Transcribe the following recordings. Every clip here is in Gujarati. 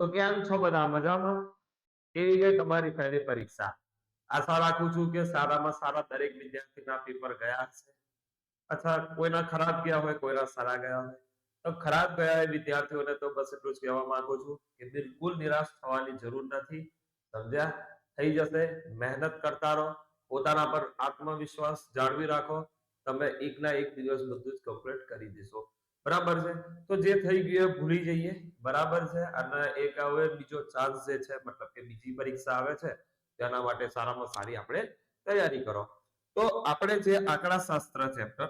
તો કેમ છો બધા મજામાં? કેવી ગઈ તમારી પહેલી પરીક્ષા? આશા રાખું છું કે સારામાં સારા દરેક વિદ્યાર્થીના પેપર ગયા છે અથવા કોઈના ખરાબ ગયા હોય, કોઈના સારા ગયા હોય. તો ખરાબ ગયા વિદ્યાર્થીઓને તો બસ એટલું જ કહેવા માંગુ છું કે બિલકુલ નિરાશ થવાની જરૂર નથી. સમજ્યા? થઈ જશે. મહેનત કરતા રહો. પોતાના પર આત્મવિશ્વાસ જાળવી રાખો. તમે એકના એક દિવસ બધું જ કમ્પ્લીટ કરી દેશો. બરાબર છે? તો જે થઈ ગયું ભૂલી જઈએ. બરાબર છે? અને એક હવે બીજો ચાન્સ જે છે, મતલબ કે બીજી પરીક્ષા આવે છે, તેના માટે સારામાં સારી આપણે તૈયારી કરો. તો આપણે જે આંકડા શાસ્ત્ર ચેપ્ટર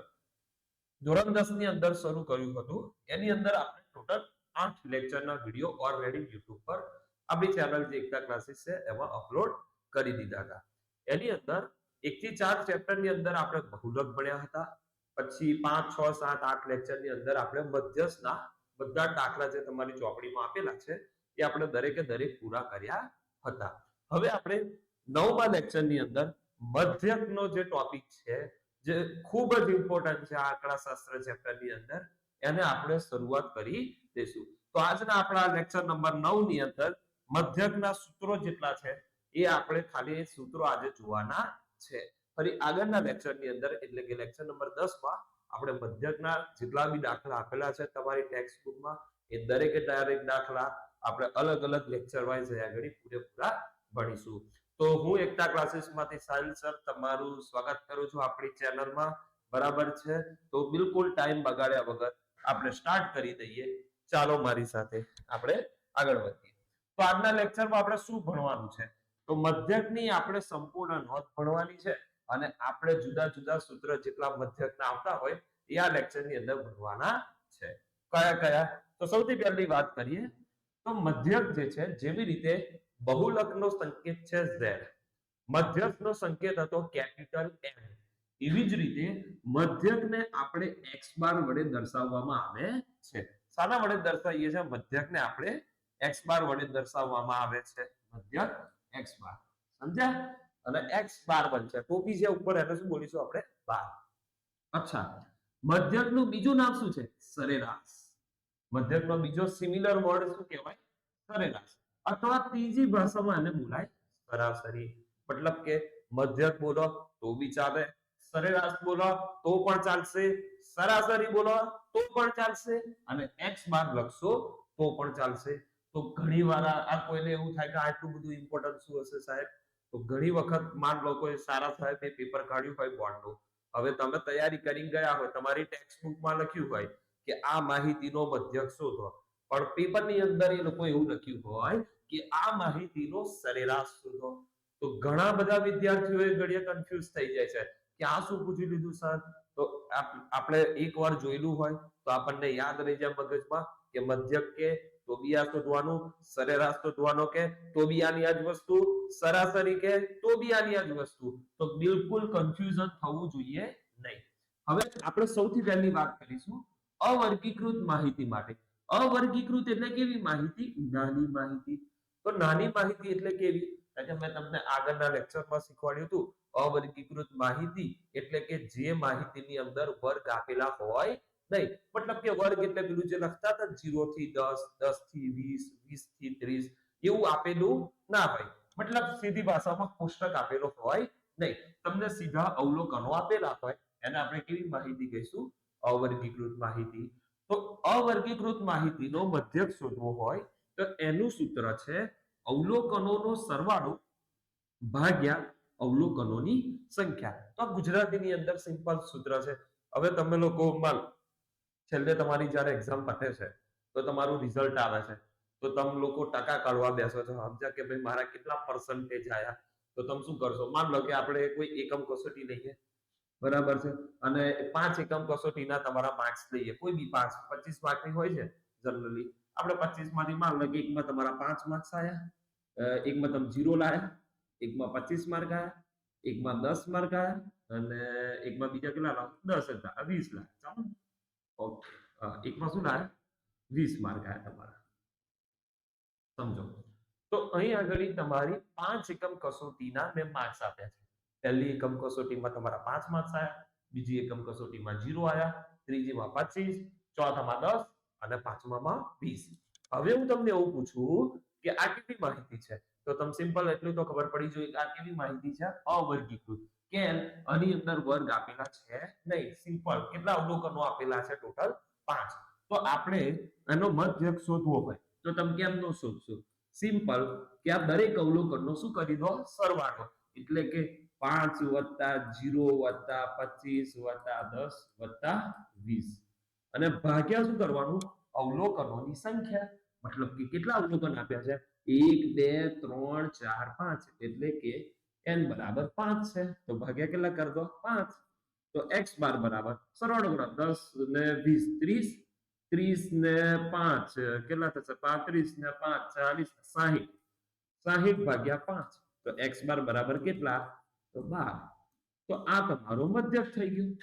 ધોરણ દસની અંદર શરૂ કર્યું હતું. એની અંદર આપણે ટોટલ આઠ લેક્ચરના વીડિયો ઓલરેડી યુટ્યુબ પર આપણી ચેનલ જે એકતા ક્લાસીસ છે, એમાં અપલોડ કરી દીધા હતા. એની અંદર એક થી ચાર ચેપ્ટરની અંદર આપણે બહુલક ભણ્યા હતા. પછી પાંચ, છ, સાત, આઠ લેક્ચરની અંદર આપણે મધ્યસ્થના બધા દાખલા જે તમારી ચોપડીમાં આપેલા છે, એ આપણે દરેકે દરેક પૂરા કર્યા હતા. હવે આપણે નવમા લેક્ચરની અંદર મધ્યકનો જે ટોપિક છે, જે ખૂબ જ ઇમ્પોર્ટન્ટ છે આ આંકડાશાસ્ત્ર ચેપ્ટરની અંદર, એને આપણે શરૂઆત કરી દઈશું. તો આજના આપણા લેક્ચર નંબર નવની અંદર મધ્યકના સૂત્રો જેટલા છે, એ આપણે ખાલી સૂત્રો આજે જોવાના છે. ફરી આગળના લેક્ચરની અંદર, એટલે કે લેક્ચર નંબર દસમાં આપણે મધ્યકના જેટલા બી દાખલા આપેલા છે તમારી ટેક્સ્ટ બુકમાં એ દરેકે દરેક દાખલા આપણે અલગ અલગ લેક્ચર વાઇઝ આગળ પૂરેપૂરા ભણીશું. તો હું એકતા ક્લાસીસમાંથી સાહિલ સર તમારું સ્વાગત કરું છું આપણી ચેનલમાં બરાબર છે? તો બિલકુલ ટાઈમ બગાડ્યા વગર આપણે સ્ટાર્ટ કરી દઈએ. ચાલો મારી સાથે આપણે આગળ વધીએ. તો આજના લેક્ચરમાં આપણે શું ભણવાનું છે? તો મધ્યકની આપણે સંપૂર્ણ નોંધ ભણવાની છે. અને આપણે જુદા જુદા સૂત્ર જેટલા મધ્યકના આવતા હોય એ આ લેક્ચરની અંદર ભણવાના છે. કયા કયા? તો સૌથી પહેલી વાત કરીએ તો મધ્યક જે છે, જેવી રીતે બહુલકનો સંકેત છે ઝેડ મધ્યકનો સંકેત હતો કેપિટલ એમ એવી જ રીતે મધ્યકને આપણે એક્સ બાર વડે દર્શાવવામાં આવે છે. શાના વડે દર્શાવીએ છીએ? મધ્યકને આપણે એક્સ બાર વડે દર્શાવવામાં આવે છે. મધ્યક એક્સ બાર. સમજ્યા? અને x બાર બનશે. ટોપી છે ઉપર, એને શું બોલીશું આપણે? બાર. અચ્છા. મધ્યકનું બીજું નામ શું છે? સરેરાશ. મધ્યકનો બીજો સિમિલર વર્ડ શું કહેવાય? સરેરાશ. અથવા ત્રીજી ભાષામાં એને બોલાય સરાસરી. મતલબ કે મધ્યક બોલો તો બી ચાલે. સરેરાશ બોલો, તો પણ ચાલશે. સરાસરી બોલો, તો પણ ચાલશે. અને x બાર લખશો, તો પણ ચાલશે. તો ઘણી વાર આ કોઈને એવું થાય કે આટલું બધું ઇમ્પોર્ટન્ટ શું હશે સાહેબ? તો ઘણી વખત માન લો કોઈ સારા સાહેબ પેપર કાઢ્યું હોય બોર્ડનું. હવે તમે તૈયારી કરી ગયા હોય, તમારી ટેક્સ્ટ બુકમાં લખ્યું હોય કે આ માહિતીનો મધ્યક શોધો. પણ પેપરની અંદર એ લોકો એવું લખ્યું હોય કે આ માહિતીનો સરેરાશ શોધો. તો ઘણા બધા વિદ્યાર્થીઓ ઘડીએ કન્ફ્યુઝ થઈ જાય છે કે આ શું પૂછી લીધું સર તો આપ- આપણે એકવાર જોયેલું હોય તો આપણને યાદ રહી જાય મગજમાં કે મધ્યક કે તો બી આ શોધવાનું, સરેરાશ શોધવાનો કે, તો બી આની આ જ વસ્તુ, સરાસરી કે, તો બી આની આ જ વસ્તુ. તો બિલકુલ કન્ફ્યુઝન થવું જોઈએ નહીં. હવે આપણે સૌથી પહેલી વાત કરીશું, અવર્ગીકૃત માહિતી માટે. અવર્ગીકૃત એટલે કેવી માહિતી? નાની માહિતી. તો નાની માહિતી એટલે કેવી? કે મેં તમને આગળના લેક્ચરમાં શીખવાડ્યું હતું, અવર્ગીકૃત માહિતી એટલે કે જે માહિતીની અંદર વર્ગ આપેલા હોય નહીં, મતલબ કે વર્ગ એટલે પેલું જે લખતા હતા જીરો થી દસ દસથી વીસ વીસથી 30 એવું આપેલું ના હોય. મતલબ સીધી ભાષામાં કોષ્ટક આપેલો હોય નહીં. તમને સીધા અવલોકનો આપેલા હોય. એને આપણે કેવી માહિતી કહીશું? અવર્ગીકૃત માહિતી. તો અવર્ગીકૃત માહિતીનો મધ્યક શોધવો હોય તો એનું સૂત્ર છે અવલોકનોનો સરવાળો ભાગ્યા અવલોકનોની સંખ્યા. તો ગુજરાતીની અંદર સિમ્પલ સૂત્ર છે. હવે તમે લોકો માન છેલ્લે તમારી જ્યારે એક્ઝામ પતે છે, તો તમારું રિઝલ્ટ આવે છે. તો તમે લોકો ટકા કાઢવા બેસો છો. સમજ્યા કે ભાઈ મારા કેટલા પર્સન્ટેજ આયા? તો તમે શું કરશો? માન લો કે આપણે કોઈ એકમ કસોટી લઈએ. બરાબર છે? અને પાંચ એકમ કસોટીના તમારા માર્ક્સ લઈએ. કોઈ બી પાંચ, પચીસ માર્કની હોય છે જનરલી આપણે પચીસમાંથી માન લો કે એકમાં તમારા પાંચ માર્ક્સ આવ્યા એકમાં તમે જીરો લાયા. એકમાં પચીસ માર્ક આવ્યા એકમાં દસ માર્ક આવ્યા અને એકમાં બીજા કેટલા લાવ દસ હતા. વીસ લાખ ચાલો. એકમાં શું લાયા વીસ માર્ક આવ્યા તમારા સમજો તો અહીં આગળ તમારી પાંચ એકમ કસોટીના મેં માર્ક્સ આપ્યા છે. પહેલી એકમ કસોટીમાં તમારા પાંચ માર્ક્સ આવ્યા બીજી એકમ કસોટીમાં જીરો આયા. ત્રીજીમાં પચીસ. ચોથામાં દસ. અને પાંચમામાં વીસ. હવે હું તમને એવું પૂછું કે આ કેટલી માહિતી છે? તો તમે સિમ્પલ એટલું તો ખબર પડી જોઈએ કે આ કેવી માહિતી છે? અવર્ગીકૃત. કેમ? આની અંદર વર્ગ આપેલા છે નહીં. સિમ્પલ. કેટલા અવલોકનો આપેલા છે ટોટલ? પાંચ. તો આપણે એનો મધ્યક શોધવો હોય. તો તમે કેમ નો શોધશો? સિમ્પલ. કે આ દરેક અવલોકનનો શું કરી દો? સરવાળો. એટલે કે પાંચ વત્તા જીરો વત્તા પચીસ વત્તા દસ વત્તા વીસ. અને ભાગ્યા શું કરવાનું? અવલોકનોની સંખ્યા. મતલબ કે કેટલા અવલોકન આપ્યા છે? એક, બે, ત્રણ, ચાર, પાંચ. એટલે કે n બરાબર પાંચ છે, તો ભાગ્યા કેટલા કરી દો? પાંચ. તો એક્સ બાર બરાબર સરવાળો કરો દસ ને વીસ, ત્રીસ. ત્રીસ ને પાંચ કેટલા થશે? પાંત્રીસ ને પાંચ, ચાલીસ સાહીઠ. સાહીઠ ભાગ્યા પાંચ. તો એક્સ બાર બરાબર કેટલા? તો બાર. તો આ તમારો મધ્યક થઈ ગયું.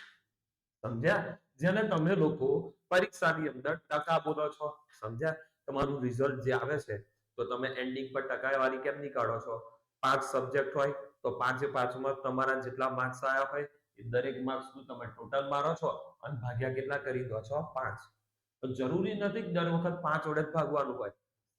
સમજ્યા? જેને તમે લોકો પરીક્ષાની અંદર ટકા બોલો છો. સમજ્યા? તમારું રિઝલ્ટ જે આવે છે, તો તમે એન્ડિંગ પર ટકાવારી કેમ નીકાળો છો? પાંચ સબ્જેક્ટ હોય તો પાંચે પાંચમાં તમારા જેટલા માર્ક્સ આવ્યા હોય એ દરેક માર્ક્સનું તમે ટોટલ મારો છો અને ભાગ્યા કેટલા કરી દો છો? પાંચ. તો જરૂરી નથી કે દર વખત પાંચ વડે ભાગવાનું હોય.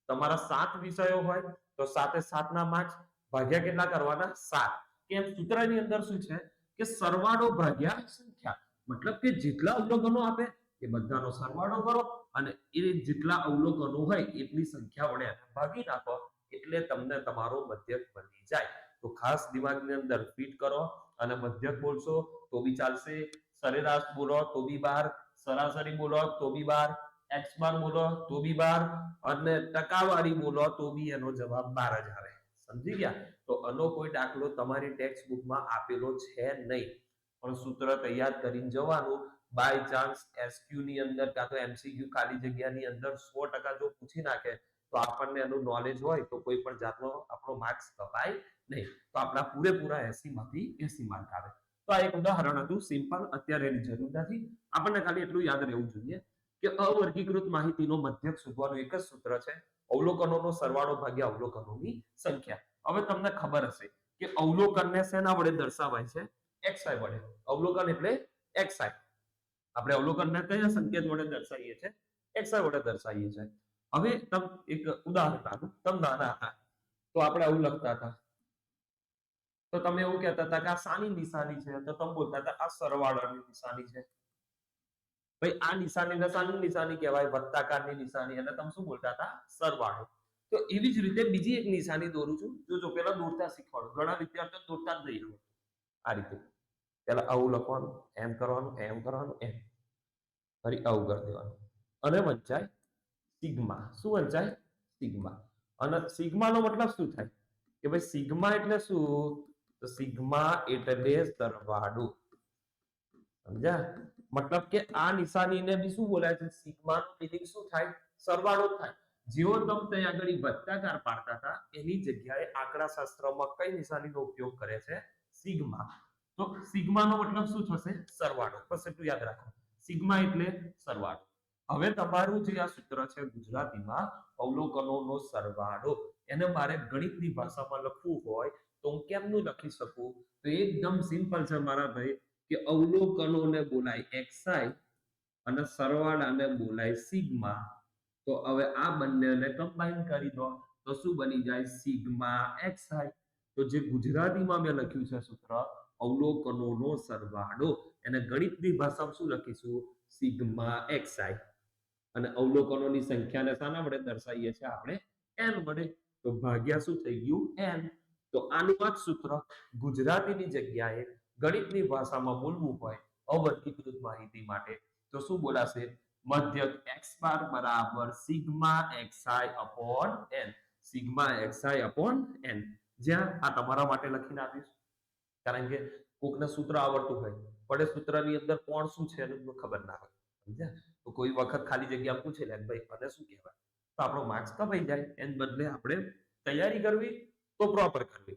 તમારા સાત વિષયો હોય તો સાતે સાત ના માર્ક્સ ભાગ્યા કેટલા કરવાના? સાત. કેમ સૂત્રની અંદર શું છે કે સરવાળો ભાગ્યા સંખ્યા. મતલબ કે જેટલા અવલોકનો આપે એ બધાનો સરવાળો કરો અને એ જેટલા અવલોકનો હોય એટલી સંખ્યા વડે ભાગી નાખો એટલે તમને તમારો મધ્યક બની જાય. તો ખાસ દિમાગની અંદર ફિટ કરો અને મધ્યક બોલશો તો બી ચાલશે. સરેરાશ બોલો તો બી બાર. સરાસરી બોલો તો બી બાર. એક્સ બાર બોલો તો બી બાર. અને ટકાવારી બોલો તો બી એનો જવાબ બાર જ આવે. સમજી ગયા? તો આનો કોઈ દાખલો તમારી ટેક્સ્ટ બુકમાં આપેલો છે નહીં. પણ સૂત્ર તૈયાર કરીને જવાનું. બાય ચાન્સ એસક્યુ ની અંદર કાં તો એમસીક્યુ ખાલી જગ્યાની અંદર સો ટકા જો પૂછી નાખે તો આપણને એનું નોલેજ હોય તો કોઈ પણ જાતનો આપણો માર્ક્સ કપાય નહીં. તો આપણા પૂરેપૂરા એસી માંથી એસી માર્ક આવે. તો આ એક ઉદાહરણ હતું સિમ્પલ અત્યારે એની જરૂર નથી. આપણને ખાલી એટલું યાદ રહેવું જોઈએ કે અવર્ગીકૃત માહિતીનો મધ્યક શોધવાનું એક જ સૂત્ર છે. અવલોકનોનો સરવાળો ભાગ્યા અવલોકનોની સંખ્યા. હવે તમને ખબર હશે કે અવલોકનને શેના વડે દર્શાવાય છે? એક્સઆઈ વડે. અવલોકન એટલે એક્સઆઈ આપણે અવલોકનને કયા સંકેત વડે દર્શાવીએ છીએ? એક્સઆઈ વડે દર્શાવીએ છીએ. હવે તમ એક ઉદાહરણ આપું, તમ નાના હતા, તો આપણે આવું લખતા હતા. તો તમે એવું કહેતા હતા કે આ સાની નિશાની છે, તો તમે બોલતા હતા, આ સરવાળાની નિશાની છે. ભાઈ, આ નિશાની સાની નિશાની કહેવાય, વત્તાકારની નિશાની અને તમે શું બોલતા હતા? સરવાળો. તો એવી જ રીતે બીજી એક નિશાની દોરું છું, જો જો પેલા દોરતા શીખવાડું. ઘણા વિદ્યાર્થીઓ દોરતા જ નહીં. આ રીતે. પેલા આવું લખવાનું, એમ કરવાનું એમ કરવાનું, એમ. ફરી આવું કરી દેવાનું. અને વંચાય. સિગ્મા. શું વંચાય સિગ્મા. અને સિગ્માનો મતલબ શું થાય? કે ભાઈ સિગ્મા એટલે શું? તો સિગ્મા એટલે સરવાળો. સમજ્યા? મતલબ કે આ નિશાનીને બી શું બોલાય છે? સિગ્મા. નું શું થાય? સરવાળો થાય. જેવો તમે ત્યાં આગળ વત્તાકાર પાડતા હતા, એની જગ્યાએ આંકડા શાસ્ત્રમાં કઈ નિશાનીનો ઉપયોગ કરે છે? સિગ્મા. તો સિગ્માનો મતલબ શું થશે? સરવાળો. બસ એટલું યાદ રાખો. સિગ્મા એટલે સરવાળો. હવે તમારું જે આ સૂત્ર છે ગુજરાતીમાં અવલોકનોનો સરવાળો, એને મારે ગણિતની ભાષામાં લખવું હોય તો હું કેમનું લખી શકું? તો એકદમ સિમ્પલ છે મારા ભાઈ, કે અવલોકનોને બોલાય એક્સાઈ અને સરવાળાને બોલાય સિગ્મા તો હવે આ બંનેને કમ્બાઈન કરી દો, તો શું બની જાય? સિગ્મા એક્સાઈ તો જે ગુજરાતીમાં મેં લખ્યું છે સૂત્ર, અવલોકનોનો સરવાળો, એને ગણિતની ભાષામાં શું લખીશું? Sigma xi. અને અવલોકનોની સંખ્યાને શાના વડે દર્શાવીએ છીએ આપણે એન વડે. તો ભાગ્યા શું થઈ ગયું? એન તો આનું સૂત્ર ગુજરાતીની જગ્યાએ ગણિતની ભાષામાં બોલવું હોય અવર્ગીકૃત માહિતી માટે. તો શું બોલાશે? મધ્યક x બાર બરાબર sigma xi upon n. Sigma xi upon n. જ્યાં આ તમારા માટે લખીને આપીશ. કારણ કે કોકને સૂત્ર આવડતું હોય. એ સૂત્રની અંદર કોણ શું છે એનું ખબર ના હોય. સમજ્યા? તો કોઈ વખત ખાલી જગ્યા પૂછે લે ભાઈ મને શું કહેવાય? તો આપણો માર્ક્સ કપાઈ જાય. એને બદલે આપણે તૈયારી કરવી તો પ્રોપર કરવી.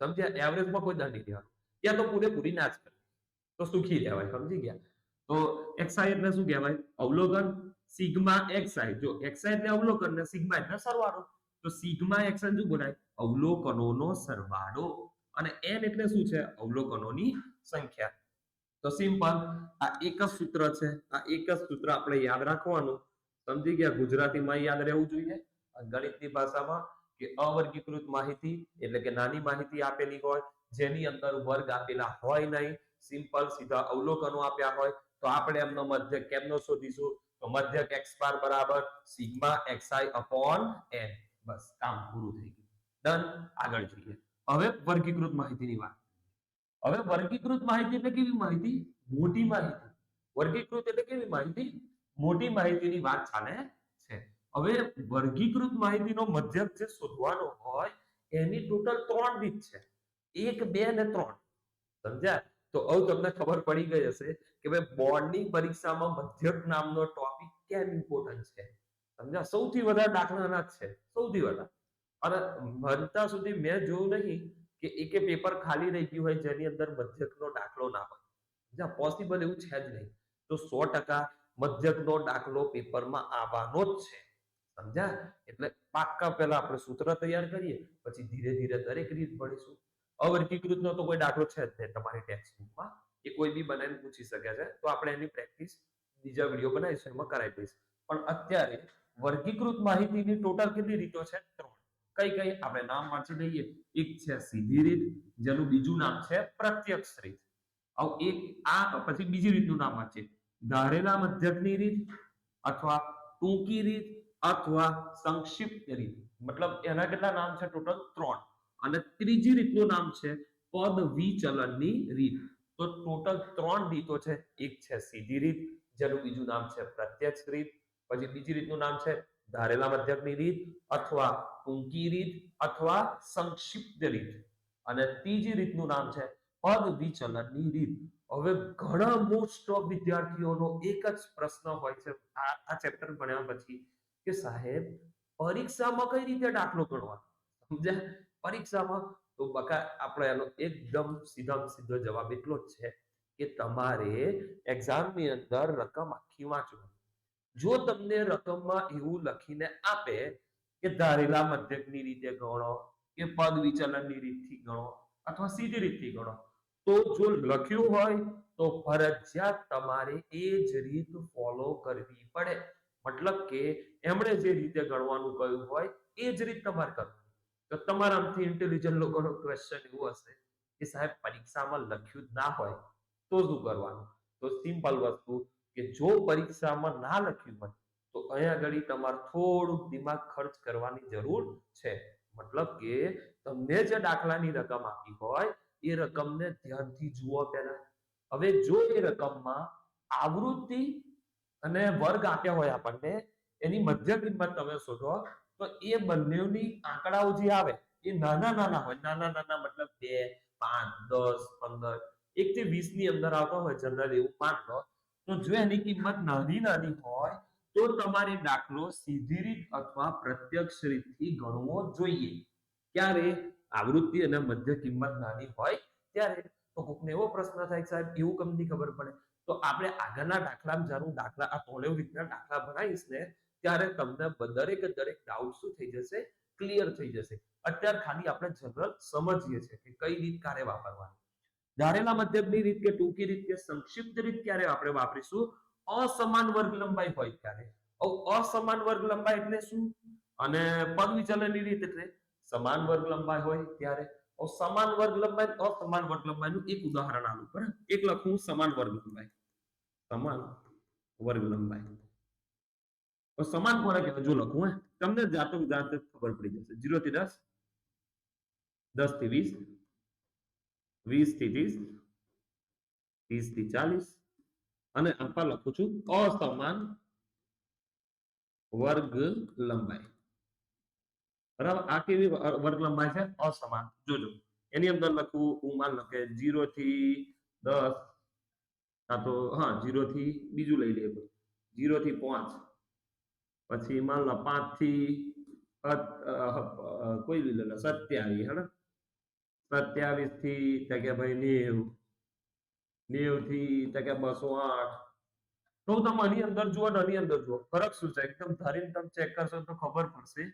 સમજ્યા? એવરેજમાં કોઈ દંડ નહીં ત્યાં તો પૂરેપૂરી ના જ કરવી તો સુખી રહેવાય, સમજી ગયા? તો એક્સાઈ એટલે શું કહેવાય? અવલોકન સિગ્મા એક્સાઈ જો એક્સાઈ એટલે અવલોકન ને સિગ્મા એટલે સરવાળો. તો સિગ્મા એક્સાઈ શું બોલાય? અવલોકનોનો સરવાળો. અને એન એટલે શું છે? અવલોકનોની સંખ્યા. તો સિમ્પલ, આ એક જ સૂત્ર છે. આ એક જ સૂત્ર આપણે યાદ રાખવાનું. સમજી ગયા? ગુજરાતીમાં યાદ રહેવું જોઈએ. ગણિતની ભાષામાં કે અવર્ગીકૃત માહિતી, એટલે કે નાની માહિતી આપેલી હોય, જેની અંદર વર્ગ આપેલા હોય નહીં, સિમ્પલ સીધા અવલોકનો આપ્યા હોય, તો આપણે એમનો મધ્યક કેમનો શોધીશું? તો મધ્યક એક્સ બાર બરાબર સિગ્મા xi અપોન એન. બસ, કામ પૂરું થઈ ગયું. ડન. આગળ જોઈએ. હવે વર્ગીકૃત માહિતીની વાત. હવે વર્ગીકૃત માહિતી એટલે કેવી માહિતી? મોટી માહિતી. વર્ગીકૃત એટલે કેવી માહિતી? મોટી માહિતીની વાત ચાલે છે. હવે વર્ગીકૃત માહિતીનો મધ્યક જે શોધવાનો હોય, એની ટોટલ ત્રણ રીત છે. એક, બે અને ત્રણ. સમજ્યા? તો હવે તમને ખબર પડી ગઈ હશે કે ભાઈ બોર્ડની પરીક્ષામાં મધ્યક નામનો ટોપિક કેમ ઇમ્પોર્ટન્ટ છે? સમજ્યા? સૌથી વધારે દાખલાના જ છે. સૌથી વધારે. અને બનતા સુધી મેં જોયું નહીં કે એકે પેપર ખાલી રહી ગયું હોય જેની અંદર મધ્યકનો દાખલો ના હોય. જ્યાં પોસિબલ એવું છે જ નહીં. તો સો ટકા મધ્યકનો દાખલો પેપરમાં આવવાનો જ છે. સમજ્યા? એટલે પાક્કા પહેલા આપણે સૂત્ર તૈયાર કરીએ, પછી ધીરે ધીરે દરેક રીત ભણીશું. અવર્ગીકૃતનો તો કોઈ દાખલો છે જ નહીં તમારી ટેક્સ્ટ બુકમાં એ કોઈ બી બનાવીને પૂછી શકે છે. તો આપણે એની પ્રેક્ટિસ બીજા વીડિયો બનાવીશું, એમાં કરાવી દઈશ. પણ અત્યારે વર્ગીકૃત માહિતીની ટોટલ કેટલી રીતો છે? ત્રણ. કઈ કઈ? આપણે નામ વાંચી લઈએ. એક છે સીધી રીત, જેનું બીજું નામ છે પ્રત્યક્ષ રીત. હવે એક, આ પછી બીજી રીતનું નામ વાંચીએ. ધારેલા મધ્યકની રીત અથવા ટૂંકી રીત અથવા સંક્ષિપ્ત રીત. મતલબ એના કેટલા નામ છે ટોટલ? ત્રણ. અને ત્રીજી રીતનું નામ છે પદ વિચલનની રીત. તો ટોટલ ત્રણ રીતો છે. એક છે સીધી રીત, જેનું બીજું નામ છે પ્રત્યક્ષ રીત. પછી બીજી રીતનું નામ છે ધારેલા મધ્યકની રીત અથવા ટૂંકી રીત અથવા સંક્ષિપ્ત રીત. અને ત્રીજી રીતનું નામ છે પદ વિચલનની રીત. હવે ઘણા મોસ્ટ ઓફ વિદ્યાર્થીઓનો એક જ પ્રશ્ન હોય છે આ ચેપ્ટર ભણ્યા પછી કે સાહેબ, પરીક્ષામાં કઈ રીતે દાખલો ગણવા સમજ્યા? પરીક્ષામાં? તો બકા આપણે એનો એકદમ સીધા સીધો જવાબ એટલો જ છે કે તમારે એક્ઝામની અંદર રકમ આખી વાંચવાની. જો તમને રકમમાં એવું લખીને આપે કે ધારેલા મધ્યકની રીતે ગણો, કે પદ વિચલનની રીતથી ગણો અથવા સીધી રીતથી ગણો, તો જો લખ્યું હોય તો ફરજિયાત તમારે એ જ રીત ફોલો કરવી પડે. મતલબ કે એમણે જે રીતે ગણવાનું કહ્યું હોય એ જ રીત તમારે કરવાની તો તમારાથી ઇન્ટેલિજન્ટ લોકોનો ક્વેશ્ચન એવો હશે કે સાહેબ પરીક્ષામાં લખ્યું જ ના હોય તો શું કરવાનું? તો સિમ્પલ વસ્તુ કે જો પરીક્ષામાં ના લખ્યું હોય, તો અહીંયા આગળ તમારે થોડુંક દિમાગ ખર્ચ કરવાની જરૂર છે. મતલબ કે તમને જે દાખલાની રકમ આપી હોય, એ રકમને ધ્યાનથી જુઓ પહેલા. હવે જો એ રકમમાં આવૃત્તિ અને વર્ગ આપ્યા હોય આપણને, એની મધ્ય કિંમત તમે શોધો, તો એ બંનેની આંકડાઓ જે આવે, એ નાના નાના હોય. નાના નાના મતલબ બે, પાંચ, દસ, પંદર, એક થી વીસની અંદર આવતા હોય જનરલ એવું માન લો તો જો એની કિંમત નાની નાની હોય, તો તમારે દાખલો સીધી રીત અથવા પ્રત્યક્ષ રીતથી ગણવો જોઈએ. ક્યારે? આવૃત્તિ અને મધ્ય કિંમત નાની હોય ત્યારે. તો કોકને એવો પ્રશ્ન થાય, સાહેબ, એવું કમની ખબર પડે? તો આપણે આગળના દાખલામાં જારું દાખલા, આ તોલેવ રીતના દાખલા ભણાવીશ ને, ત્યારે તમને દરેક દરેક ડાઉટ શું થઈ જશે? ક્લિયર થઈ જશે. અત્યારે ખાલી આપણે જનરલ સમજીએ છીએ કે કઈ રીત ક્યારે વાપરવાની. ધારેલા મધ્યકની રીત કે ટૂંકી રીત કે સંક્ષિપ્ત રીત ક્યારે આપણે વાપરીશું? અસમાન વર્ગ લંબાઈ હોય ત્યારે. અસમાન વર્ગ લંબાઈ એટલે શું? અને પદ વિચલનની રીત એટલે સમાન વર્ગ લંબાઈ હોય ત્યારે. સમાન વર્ગ લંબાઈ, અસમાન વર્ગ લંબાઈનું એક ઉદાહરણ આલું બરાબર એક લખું સમાન વર્ગ લંબાઈ. સમાન વર્ગ લંબાઈ. સમાન કોને કહેવાય? જો લખું, હે. તમને જાતો જાત ખબર પડી જશે. જીરો થી દસ. દસથી 20 20 થી 30 30 થી 40 અને આપા લખું છું, અસમાન વર્ગ લંબાઈ. બરાબર? આ કેવી વર્ગ લંબાઈ છે? અસમાન. જોજો. એની અંદર લખું હું માન લો કે 0 થી 10 કાં તો, હા, જીરો થી બીજું લઈ લઈએ જીરો થી પાંચ. પછી માન લો, પાંચથી કોઈ લઈ લે 27 હેને 27 થી તો ભાઈ નેવ. નેવથી તો કે 208 તો તમે આની અંદર જુઓ ને આની અંદર જુઓ. ફરક શું છે? એકદમ ધારીને તમે ચેક કરશો તો ખબર પડશે.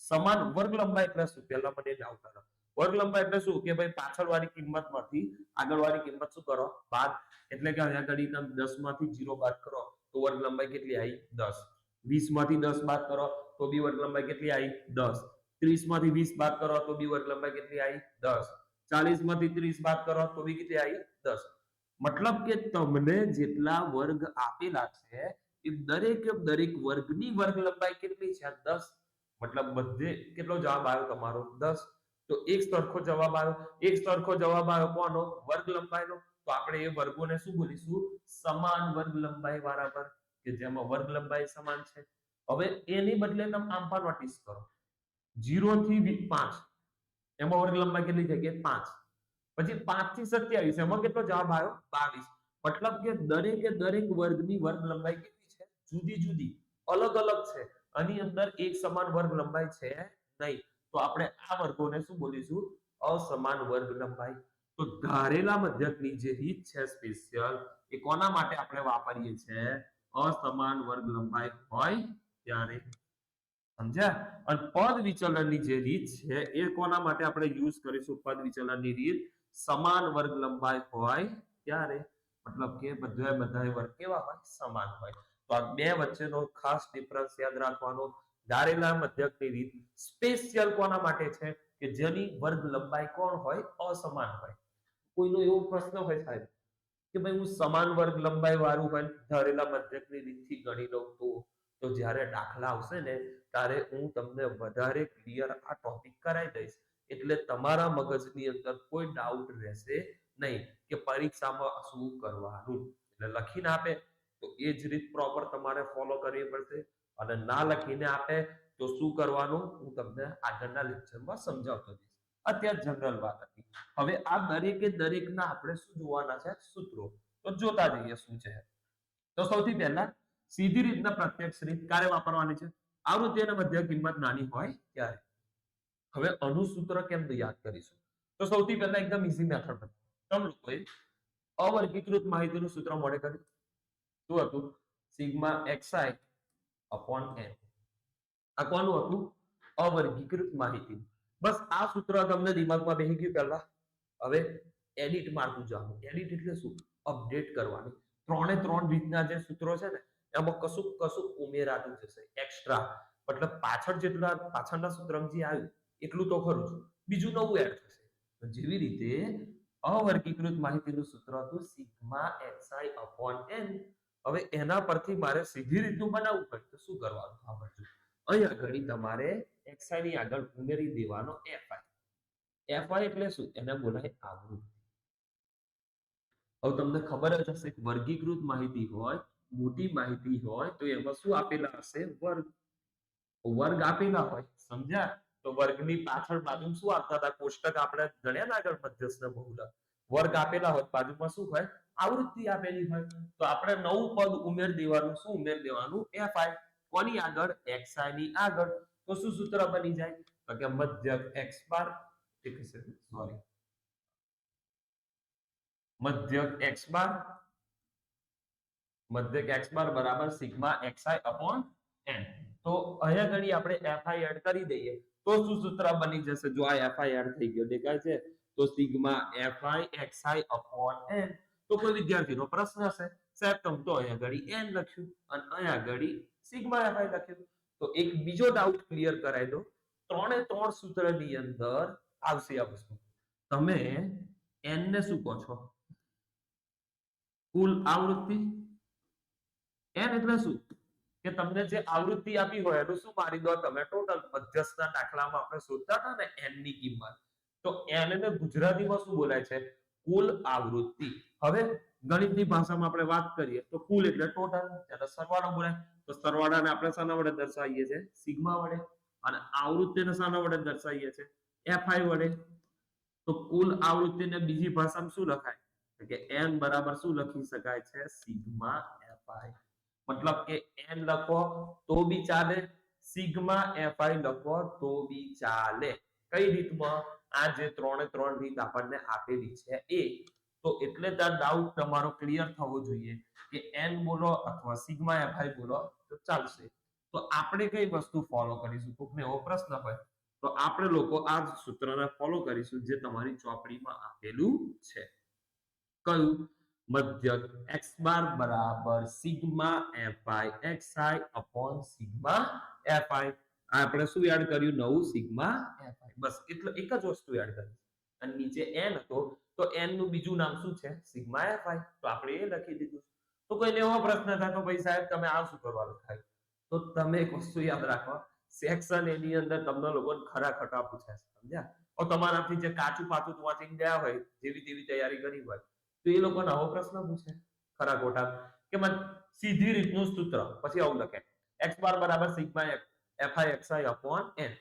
સમાન વર્ગ લંબાઈ એટલે શું? પહેલા મને ડાઉટ આવ્યો વર્ગ લંબાઈ એટલે શું? કે ભાઈ પાછળ વાળી કિંમતમાંથી આગળ વાળી કિંમત શું કરો? બાદ એટલે કે અહીંયા આગળ તમે દસમાંથી જીરો બાદ કરો, તો વર્ગ લંબાઈ કેટલી આવી દસ. વીસમાંથી દસ બાદ કરો, તો બી વર્ગ લંબાઈ કેટલી આવી દસ. ત્રીસમાંથી વીસ બાદ કરો તો બી વર્ગ લંબાઈ કેટલી આવી? દસ. ચાલીસમાંથી ત્રીસ બાદ કરો તો બી કેટલી આવી? દસ. મતલબ કે તમને જેટલા વર્ગ આપેલા છે, એ દરેક દરેક વર્ગની વર્ગ લંબાઈ કેટલી છે? દસ. મતલબ બધે કેટલો જવાબ આવ્યો તમારો? દસ. તો એક સરખો જવાબ આવ્યો. એક સરખો જવાબ આવ્યો કોનો? વર્ગ લંબાઈનો. તો આપણે એ વર્ગોને શું બોલીશું? સમાન વર્ગ લંબાઈ વાળા વર્ગ કે જેમાં વર્ગ લંબાઈ સમાન છે. હવે એની બદલે તમે આમ પણ નોટિસ કરો. જીરો થી પાંચ. એમાં વર્ગ લંબાઈ કેટલી છે પાંચ. પછી પાંચથી સત્યાવીસ, એમાં કેટલો જવાબ આવ્યો? બાવીસ. મતલબ કે દરેકે દરેક વર્ગની વર્ગ લંબાઈ કેટલી છે? જુદી જુદી. અલગ અલગ છે. આની અંદર એક સમાન વર્ગ લંબાઈ છે નહીં. તો આપણે આ વર્ગોને શું બોલીશું? અસમાન વર્ગ લંબાઈ તો ધારેલા મધ્યકની જે રીત છે સ્પેશિયલ એ કોના માટે આપણે વાપરીએ છીએ? અસમાન વર્ગ લંબાઈ હોય ત્યારે સમજ્યા? અને પદ વિચલનની જે રીત છે, એ કોના માટે આપણે યુઝ કરીશું? પદ વિચલનની રીત સમાન વર્ગ લંબાઈ હોય ત્યારે? મતલબ કે બધા બધા વર્ગ કેવા હોય? સમાન હોય. તો આ બે વચ્ચેનો ખાસ ડિફરન્સ યાદ રાખવાનો. ધારેલા મધ્યકની રીત સ્પેશિયલ કોના માટે છે? કે જેની વર્ગ લંબાઈ કોણ હોય? અસમાન હોય. કોઈનો એવો પ્રશ્ન હોય સાહેબ, કે ભાઈ હું સમાન વર્ગ લંબાઈ વાળું હોય ધારેલા મધ્યકની રીતથી ગણી લઉં તો? તો જ્યારે દાખલા આવશે ને, ત્યારે હું તમને વધારે ક્લિયર આ ટોપિક કરાવી દઈશ. એટલે તમારા મગજની અંદર કોઈ ડાઉટ રહેશે નહીં કે પરીક્ષામાં શું કરવાનું. એટલે લખીને આપે, તો એ જ રીત પ્રોપર તમારે ફોલો કરવી પડશે. અને ના લખીને આપે, તો શું કરવાનું? હું તમને આગળના લેક્ચરમાં સમજાવતો જઈશ. અત્યારે જનરલ વાત હતી. હવે આ દરેકે દરેકના આપણે શું જોવાના છે? સૂત્રો. તો જોતા જઈએ શું છે. તો સૌથી પહેલા સીધી રીતના પ્રત્યક્ષ રીત ક્યારે વાપરવાની છે? આવૃત્તિ અને મધ્ય કિંમત નાની હોય ત્યારે. હવે અનુસૂત્ર સૂત્ર કેમ યાદ કરીશું. તો સૌથી પહેલા એકદમ ઈઝી મેથડ બતાવો તમે લોકોએ અવર્ગીકૃત માહિતીનું સૂત્ર મળે કર્યું. શું હતું? સિગ્મા એક્સઆઈ અપોન એન આ કોનું હતું? અવર્ગીકૃત માહિતી. બસ આ સૂત્ર તમને દિમાગમાં બેસી ગયું પહેલા. હવે એડિટ મારતું જવાનું એડિટ એટલે શું? અપડેટ કરવાની. ત્રણે ત્રણ રીતના જે સૂત્રો છે ને એમાં કશું કશું ઉમેરાતું જશે એક્સ્ટ્રા મતલબ પાછળ જેટલા, પાછળના સૂત્રમાં જે આવ્યું, એટલું તો ખરું બીજું નવું એડ થશે. જેવી રીતે અવર્ગીકૃત માહિતીનું સૂત્ર હતું સિગ્મા એક્સઆઈ અપોન એન હવે એના પરથી મારે સીધી રીતનું બનાવવું પડે. તો શું કરવાનું? આ અહીંયા ઘડી તમારે એક્સઆઈ ની આગળ ઉમેરી દેવાનો એફઆઈ એફઆઈ એટલે શું? એને બોલાય આવૃત્તિ. હવે તમને ખબર જ હશે વર્ગીકૃત માહિતી હોય મોટી માહિતી હોય તો એમાં શું આપેલા હશે. વર્ગ વર્ગ આપેલા હોય. સમજ્યા? તો વર્ગની પાછળ બાજુ શું આપતા હતા? કોષ્ટક આપણે ગણ્યા ના આગળ મધ્યસ્થ બહુલક વર્ગ આપેલા હોય બાજુમાં શું હોય? આવૃત્તિ આપેલી હોય. તો આપણે નવું પદ ઉમેર દેવાનું. શું ઉમેર દેવાનું? Fi કોની આગળ? Xi ની આગળ. તો શું સૂત્ર બની જાય? તો કે મધ્યક એક્સ બાર. સોરી મધ્યક એક્સ બાર. મધ્યક x બાર બરાબર સિગ્મા xi અપોન n તો અહીંયા ઘડી આપણે fi એડ કરી દઈએ. તો શું સૂત્ર બની જશે? જો આ fi એડ થઈ ગયો, દેખાય છે? તો sigma fi xi upon n તો કોઈ વિદ્યાર્થીનો પ્રશ્ન હશે. સાહેબ તમ તો અહીંયા ઘડી n લખ્યું અને અહીંયા ઘડી સિગ્મા fi લખ્યું. તો એક બીજો ડાઉટ ક્લિયર કરાવી દો. ત્રણે ત્રણ સૂત્રની અંદર આવશે આ વસ્તુ તમે n ને શું કહો છો? કુલ આવૃત્તિ n એટલે શું? કે તમને જે આવૃત્તિ આપી હોય, એનું શું મારી દો તમે ટોટલ મધ્યસ્થના દાખલામાં આપણે શોધતા હતા ને, એનની કિંમત. તો એન ગુજરાતીમાં શું બોલાય છે? કુલ આવૃત્તિ. હવે ગણિતની ભાષામાં આપણે વાત કરીએ તો કુલ એટલે ટોટલ. એટલે સરવાળો બોલાય, તો સરવાળાને આપણે શાના વડે દર્શાવીએ છીએ? સિગ્મા વડે. અને આવૃત્તિને શાના વડે દર્શાવીએ છીએ? એફઆઈ વડે. તો કુલ આવૃત્તિને બીજી ભાષામાં શું લખાય? કે એન બરાબર શું લખી શકાય છે? સિગ્મા fi મતલબ કે n લખો તો બી ચાલે, સિગ્મા fi લખો તો બી ચાલે. કઈ રીતમાં? આ જે ત્રણે ત્રણ રીત આપણને આપેલી છે એ. તો એટલે ત્યાં ડાઉટ તમારો ક્લિયર થવો જોઈએ કે n બોલો અથવા સિગ્મા fi બોલો તો ચાલશે. તો આપણે કઈ વસ્તુ ફોલો કરીશું? કોકને એવો પ્રશ્ન હોય તો આપણે લોકો આ સૂત્રને ફોલો કરીશું જે તમારી ચોપડીમાં આપેલું છે. કયું? મધ્યક x બાર બરાબર sigma fi xi upon sigma fi આપણે શું યાદ કર્યું? નવું સિગ્મા fi બસ, એટલે એક જ વસ્તુ યાદ કરી. અને નીચે n હતો, તો n નું બીજું નામ શું છે? સિગ્મા fi તો આપણે એ લખી દીધું. તો કોઈને એવો પ્રશ્ન થાય તો ભાઈ સાહેબ, તમે આ શું કરવાનું થાય? તો તમે એક વસ્તુ યાદ રાખો સેક્શન એની અંદર તમને લોકોને ખરા ખટા પૂછાય સમજ્યા? તમારાથી જે કાચું પાચું વાંચીને ગયા હોય, જેવી તેવી તૈયારી કરી હોય તો એ લોકોને આવો પ્રશ્ન પૂછે ખરા ખોટા કે સીધી રીતનું સૂત્ર, પછી આવું લખે. X બાર બરાબર sigma fi, xi upon N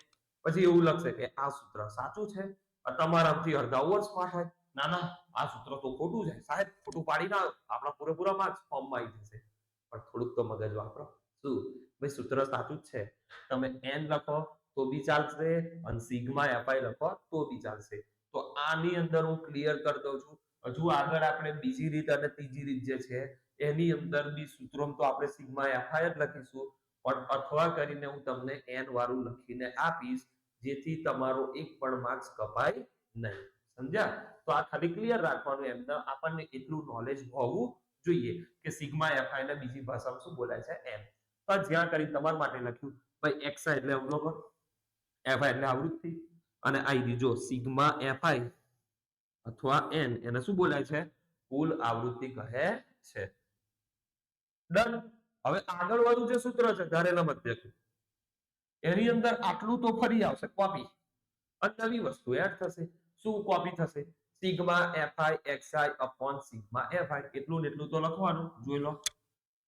પછી એવું લખશે કે આ સૂત્ર સાચું છે તમારાથી અડધા ઓવર સ્માર્ટ ના ના, આ સૂત્ર તો ખોટું છે. સાહેબ, ખોટું પાડી ના આપણા પૂરેપૂરા માર્ક્સ ફોર્મમાં આવી જશે. પણ થોડુંક તો મગજ વાપરો. શું? ભાઈ, સૂત્ર સાચું જ છે. તમે એન લખો તો બી ચાલશે અને સિગ્મા એફઆઈ લખો તો બી ચાલશે. તો આની અંદર હું ક્લિયર કરી દઉં છું. હજુ આગળ આપણે બીજી રીત અને ત્રીજી રીત જે છે, એની અંદર બી સૂત્રોમાં તો આપણે સિગ્મા એફઆઈ જ લખીશું, પણ અથવા કરીને હું તમને એન વાળું લખીને આપીશ, જેથી તમારો એક પણ માર્ક્સ કપાય નહીં. સમજ્યા? તો આ ખાલી ક્લિયર રાખવાનું એમ. આપણને એટલું નોલેજ હોવું જોઈએ કે સિગ્મા એફઆઈ ને બીજી ભાષામાં શું બોલાય છે? એમ. તો જ્યાં કરી તમારા માટે લખ્યું. ભાઈ xi એટલે અવલોકન એફઆઈ એટલે આવૃત્તિ, અને આઈ જો સિગ્મા fi અથવા n, એને શું બોલાય છે? કુલ આવૃત્તિ કહે છે. ડન હવે આગળ વાળું જે સૂત્ર છે ધારેલા મધ્યક એની અંદર આટલું તો ફરી આવશે કોપી અને નવી વસ્તુ એડ થશે. શું કોપી થશે? Sigma fi xi upon sigma fi. એટલું ને એટલું તો લખવાનું. જોઈ લો.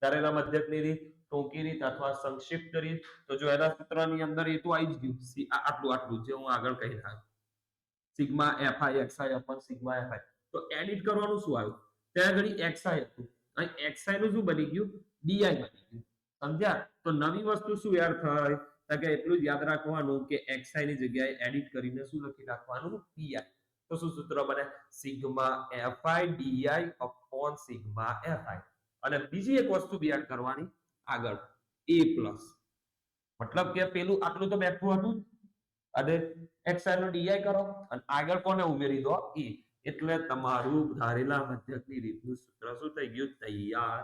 ધારેલા મધ્યકની રીત, ટૂંકી રીત અથવા સંક્ષિપ્ત રીત. તો જો એના સૂત્રની અંદર એ તો આવી જ ગયું. આટલું આટલું, જે હું આગળ કહી રહ્યો. Sigma fi xi upon sigma fi તો એડિટ કરવાનું શું આવ્યું? ત્યાં આગળ xi હતું. અહીં xi નું શું બની ગયું? ડીઆઈ બની ગયું. સમજ્યા? તો નવી વસ્તુ શું યાદ થાય? કે એટલું જ યાદ રાખવાનું કે xi ની જગ્યાએ એડિટ કરીને શું લખી નાખવાનું? પીઆઈ તો શું સૂત્ર બને? Sigma FI DI upon sigma FI અને બીજી એક વસ્તુ બી યાદ કરવાની આગળ. A plus. મતલબ કે પેલું આટલું તો બેઠું હતું. અને xi નો di કરો અને આગળ કોને ઉમેરી દો? E. એટલે તમારું ધારેલા મધ્યકની રીતનું સૂત્ર શું થઈ ગયું? તૈયાર.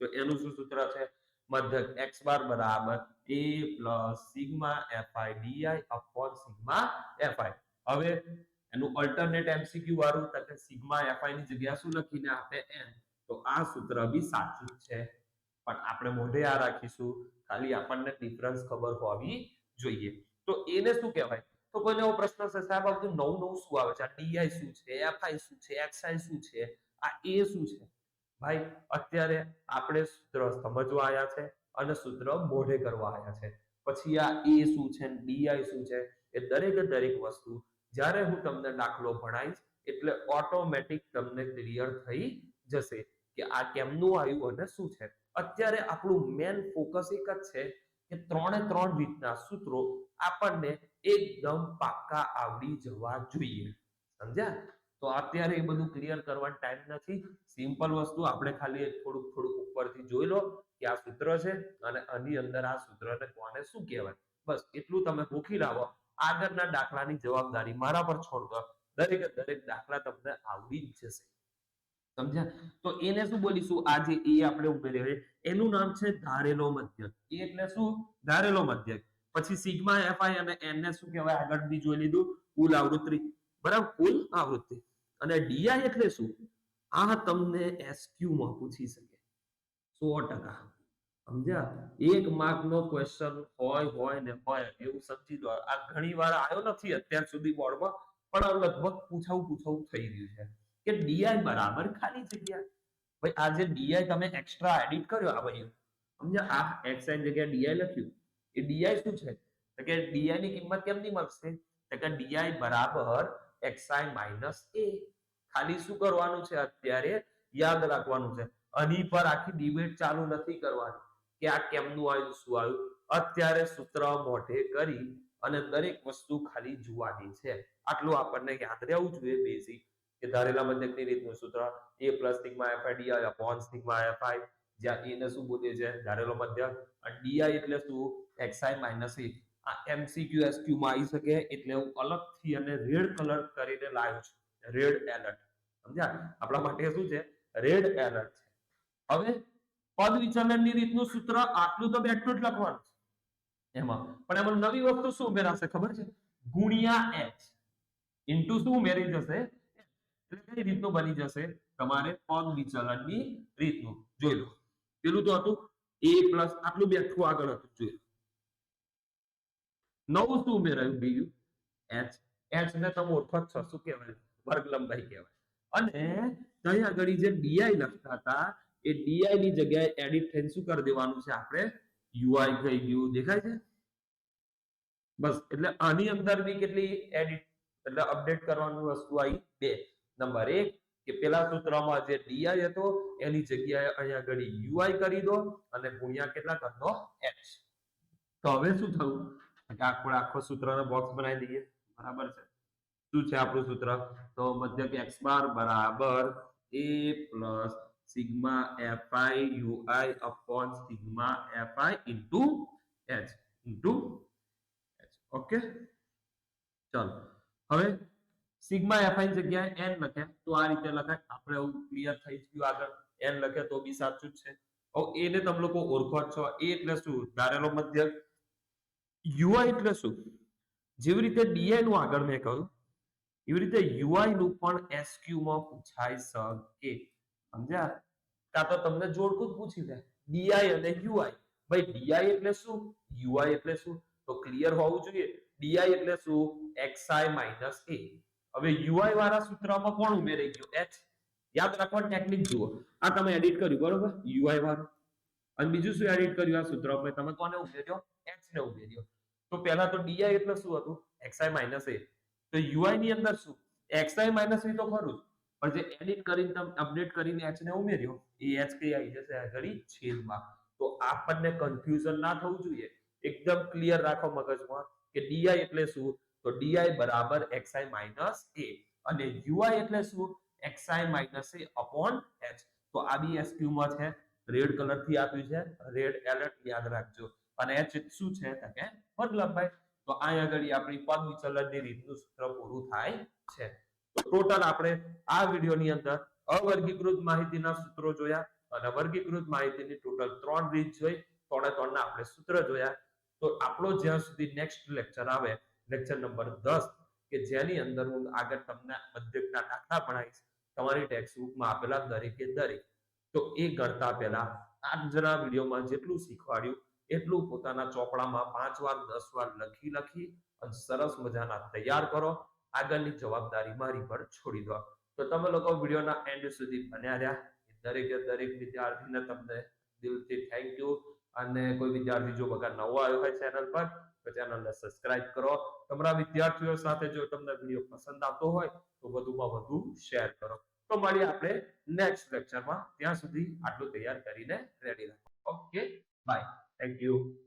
તો એનું શું સૂત્ર છે? મધ્યક x બાર બરાબર a plus sigma fi di upon sigma fi હવે એનું અલ્ટરનેટ એમસીક્યુ વાળું તો કે સિગ્મા fi ની જગ્યા શું લખીને આપે n. તો આ સૂત્ર બી સાચું છે. પણ આપણે મોઢે આ રાખીશું. ખાલી આપણને ડિફરન્સ ખબર હોવી જોઈએ. તો એને શું કહેવાય? તો કોઈને એવો પ્રશ્ન છે, સાહેબ, આ બધું નવું નવું શું આવે છે? આ ડીઆઈ શું છે? એફઆઈ શું છે? એક્સઆઈ શું છે? આ એ શું છે? ભાઈ, અત્યારે આપણે સૂત્ર સમજવા આવ્યા છે અને સૂત્ર મોઢે કરવા આવ્યા છે. પછી આ એ શું છે ડીઆઈ શું છે? એ દરેકે દરેક વસ્તુ જ્યારે હું તમને દાખલો ભણાવીશ, એટલે ઓટોમેટિક તમને ક્લિયર થઈ જશે કે આ કેમનું આવ્યું અને શું છે? અત્યારે આપણું મેન ફોકસ એક જ છે કે ત્રણે ત્રણ રીતના સૂત્રો આપણને એકદમ પાક્કા આવડી જવા જોઈએ. સમજ્યા? તો અત્યારે એ બધું ક્લિયર કરવાનો ટાઈમ નથી. સિમ્પલ વસ્તુ આપણે ખાલી થોડુંક થોડુંક ઉપરથી જોઈ લો કે આ સૂત્ર છે અને આની અંદર આ સૂત્રને કોને શું કહેવાય? બસ એટલું તમે ભૂખી લાવો. આગળના દાખલાની જવાબદારી મારા પર છોડ દો. દરેકે દરેક દાખલા તમને આવડી જ જશે. સમજ્યા? તો એને શું બોલીશું? આ એ આપણે ઉમેર્યો છે, એનું નામ છે ધારેલો મધ્યક. એ એટલે શું? ધારેલો મધ્યક. પછી સિગ્મા એફઆઈ અને એન ને શું કહેવાય? આગળ બી જોઈ લીધું. કુલ આવૃત્તિ. બરાબર? કુલ આવૃત્તિ. અને ડીઆઈ એટલે શું? આ તમને એસક્યુ માં પૂછી શકે. સો ટકા. સમજ્યા? એક માર્ક નો ક્વેશ્ચન હોય હોય ને હોય એવું સમજી દો આ ઘણી વાર આવ્યો નથી અત્યાર સુધી બોર્ડમાં પણ લગભગ પૂછાવું પૂછાવું થઈ રહ્યું છે. કે ડીઆઈ બરાબર ખાલી જગ્યા? ભાઈ, આ જે ડીઆઈ તમે એક્સ્ટ્રા એડિટ કર્યો આ ભાઈ સમજ્યા આ એક્સ આઈ જગ્યાએ ડીઆઈ લખ્યું. એ ડીઆઈ શું છે? તો કે ડીઆઈ ની કિંમત કેમની મળશે? તો કે ડીઆઈ બરાબર એક્સઆઈ માઇનસ એ ખાલી શું કરવાનું છે અત્યારે? યાદ રાખવાનું છે. આની પર આખી ડિબેટ ચાલુ નથી કરવાની. કે આ કેમનું આવ્યું શું આવ્યું અત્યારે સૂત્ર મોઢે કરી અને દરેક વસ્તુ ખાલી જોવાની છે. આટલું આપણને યાદ રહેવું જોઈએ બેઝિક કે ધારેલા મધ્યકની રીતનું સૂત્ર A plus sigma fi DI upon sigma fi જ્યાં એ ને શું બોલીએ છે? ધારેલો મધ્યક અને ડીઆઈ એટલે શું? એક્સઆઈ માઇનસ એ આ એમસીક્યુ એસક્યુ માં આવી શકે એટલે હું અલગથી અને રેડ કલર કરીને લાવ્યો છું. રેડ એલર્ટ સમજ્યા? આપણા માટે શું છે? રેડ એલર્ટ છે. હવે પદ વિચલનની રીતનું સૂત્ર આટલું તો બેઠું જ લખવાનું એમાં. પણ એમાં નવી વસ્તુ શું ઉમેરાશે ખબર છે? ગુણ્યા એચ ઇન્ટુ શું ઉમેરી જશે? એટલે કઈ રીતનું બની જશે? તમારે પદ વિચલનની રીતનું. જોઈ લો. પેલું તો હતું એ પ્લસ આટલું બેઠું આગળ હતું. જોઈ લો. નવું શું ઉમેરાયું? બીજું? એચ. એચ ને તમે ઓળખો છો. શું કહેવાય? વર્ગ લંબાઈ કહેવાય. અને ત્યાં આગળ જે ડીઆઈ લખતા હતા, એ ડીઆઈ ની જગ્યાએ એડિટ થઈને શું કરી દેવાનું છે આપણે? યુઆઈ થઈ ગયું. દેખાય છે? બસ. એટલે આની અંદર બી કેટલી એડિટ, એટલે અપડેટ કરવાની વસ્તુ આવી? બે. નંબર એક, કે પેલા સૂત્રમાં જે ડીઆઈ હતો, એની જગ્યાએ અહીંયા આગળ યુઆઈ કરી દો અને ગુણ્યા કેટલા કરી દો એચ તો હવે શું થયું? કે આખો આખો સૂત્રનો બોક્સ બનાવી દઈએ. બરાબર છે? શું છે આપણું સૂત્ર? તો મધ્યક એક્સ બાર બરાબર a plus sigma fi ui upon sigma fi into h. Into h. Okay ચાલો. હવે સિગ્મા એફઆઈ જગ્યાએ એન લખે. તો આ રીતે લખાય. આપણે એવું ક્લિયર થઈ ગયું આગળ. એન લખે તો બી સાચું છે. હવે એને તમે લોકો ઓળખો છો. એ એટલે શું? ધારેલો મધ્યક યુઆઈ એટલે શું? જેવી રીતે ડીઆઈ નું આગળ મેં કહ્યું, એવી રીતે યુઆઈ નું પણ એસક્યુ માં પૂછાઈ શકે સમજ્યા? કાં તો તમને જોડકું જ પૂછી લે. ડીઆઈ અને યુઆઈ ભાઈ ડીઆઈ એટલે શું? યુઆઈ એટલે શું? તો ક્લિયર હોવું જોઈએ. ડીઆઈ એટલે શું? XI minus a. હવે UI વાળા સૂત્રમાં કોણ ઉમેરાઈ ગયું? H યાદ રાખવાની ટેકનિક જુઓ. આ તમે એડિટ કર્યું, બરોબર? UI વાળું. અને બીજું શું એડિટ કર્યું આ સૂત્રમાં? તમે કોને ઉમેર્યો? H ને ઉમેર્યો. તો પહેલા તો DI એટલે શું હતું? Xi minus a. તો UI ની અંદર શું? Xi માઇનસ એ તો ખરું પણ જે એડિટ કરીને તમે અપડેટ કરીને h ને ઉમેર્યો, એ h કઈ આવી જશે આગળ? છેદમાં. તો આપણને કન્ફ્યુઝન ના થવું જોઈએ. એકદમ ક્લિયર રાખો મગજમાં કે di એટલે શું? તો ડીઆઈ બરાબર એક્સઆઈ માઇનસ એ અને યુઆઈ એટલે શું? XI minus A upon H તો આ બી SQ માં છે. રેડ કલરથી આપ્યું છે. રેડ એલર્ટ યાદ રાખજો. અને એચ શું છે? તો કે વર્ગ લંબાઈ તો અહીંયા આગળ આપણી પદ વિચલનની રીતનું સૂત્ર પૂરું થાય છે. ટોટલ આપણે આ વિડીયોની અંદર અવર્ગીકૃત માહિતીના સૂત્રો જોયા અને વર્ગીકૃત માહિતીની ટોટલ ત્રણ રીત જોઈ. ત્રણે ત્રણના આપણે સૂત્ર જોયા. તો આપણો જ્યાં સુધી નેક્સ્ટ લેક્ચર આવે લેક્ચર નંબર દસ, કે જેની અંદર હું આગળ તમને મધ્યકના દાખલા ભણાવીશ. તમારી ટેક્સ્ટ બુકમાં આપેલા દરેકે દરેક. તો એ કરતા પહેલા આજના વિડીયોમાં જેટલું શીખવાડ્યું, એટલું પોતાના ચોપડામાં પાંચ વાર, દસ વાર લખી લખી અને સરસ મજાના તૈયાર કરો. આગળની જવાબદારી મારી પર છોડી દો. તો તમે લોકો વિડીયોના એન્ડ સુધી બન્યા રહ્યા. દરેકે દરેક વિદ્યાર્થીને તમને દિલથી થેન્ક યુ અને કોઈ વિદ્યાર્થી જો વગર નવો આવ્યો હોય ચેનલ પર ચેનલને સબસ્ક્રાઇબ કરો. તમારા વિદ્યાર્થીઓ સાથે જો તમને વીડિયો પસંદ આવતો હોય, તો વધુમાં વધુ શેર કરો. તો મળીએ આપણે નેક્સ્ટ લેક્ચરમાં ત્યાં સુધી આટલું તૈયાર કરીને રેડી રાખો. Okay bye thank you